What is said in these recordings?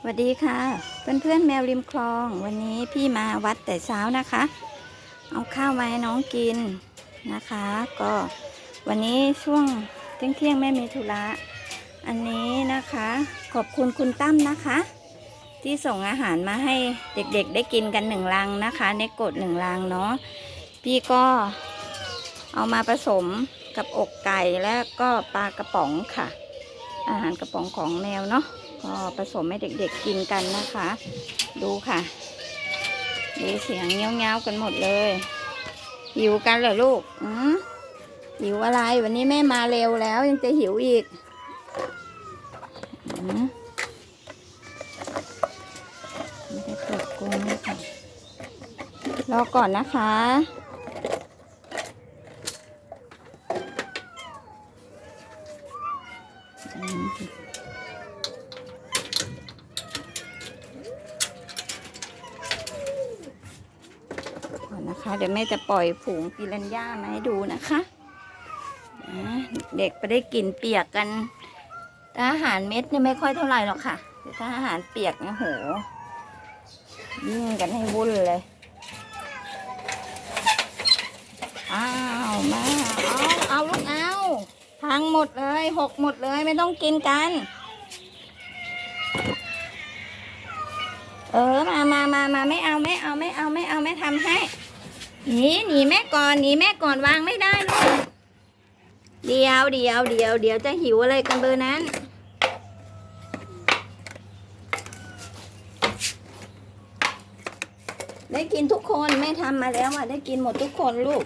สวัสดีค่ะ เพื่อนเพื่อนๆแมวริมคลองวันนี้พี่มาวัดแต่เช้านะคะ เอาข้าวมาให้น้องกินนะคะ ก็วันนี้ช่วงเที่ยงเที่ยงแม่มีธุระอันนี้นะคะ ขอบคุณคุณตั้มนะคะ ที่ส่งอาหารมาให้เด็กๆได้กินกันหนึ่งลังนะคะในกดหนึ่งลังเนาะพี่ก็เอามาผสมกับอกไก่และก็ปลากระป๋องค่ะ อาหารกระป๋องของแมวเนาะก็ผสมให้เด็กๆกินกันนะคะ ดูค่ะมีเสียงเงี้ยวๆกันหมดเลยหิวกันเหรอลูกอืมหิวอะไรวันนี้แม่มาเร็วแล้วยังจะหิวอีกอืมไม่ได้เปิดกรงเลยค่ะรอก่อนนะคะอืม ก่อนนะคะ เดี๋ยวแม่จะปล่อยฝูงปิรันย่ามาให้ดูนะคะเด็กไปได้กลิ่นเปียกกันถ้าอาหารเม็ดเนี่ยไม่ค่อยเท่าไหร่หรอกค่ะ แต่ถ้าอาหารเปียกเนี่ยโหยิ่งกันให้วุ่นเลย อ้าวมาเอาเอาลูกเอา พังหมดเลยหกหมดเลยไม่ต้องกินกัน เออมามามามาไม่เอาไม่เอาไม่เอาไม่เอาไม่ทำให้หนีหนีแม่ก่อนหนีแม่ก่อนวางไม่ได้ลูกเดียวเดียวเดียวเดียวจะหิวอะไรกันเบอร์นั้นได้กินทุกคนแม่ทำมาแล้วอะได้กินหมดทุกคนลูก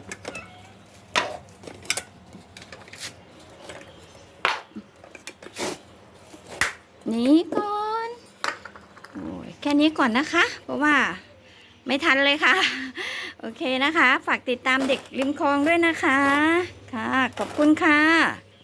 นีก่อนโอ้ยแค่นี้ก่อนนะคะ เพราะว่าไม่ทันเลยค่ะ โอเคนะคะ ฝากติดตามเด็กริมคลองด้วยนะคะ ค่ะ ขอบคุณค่ะ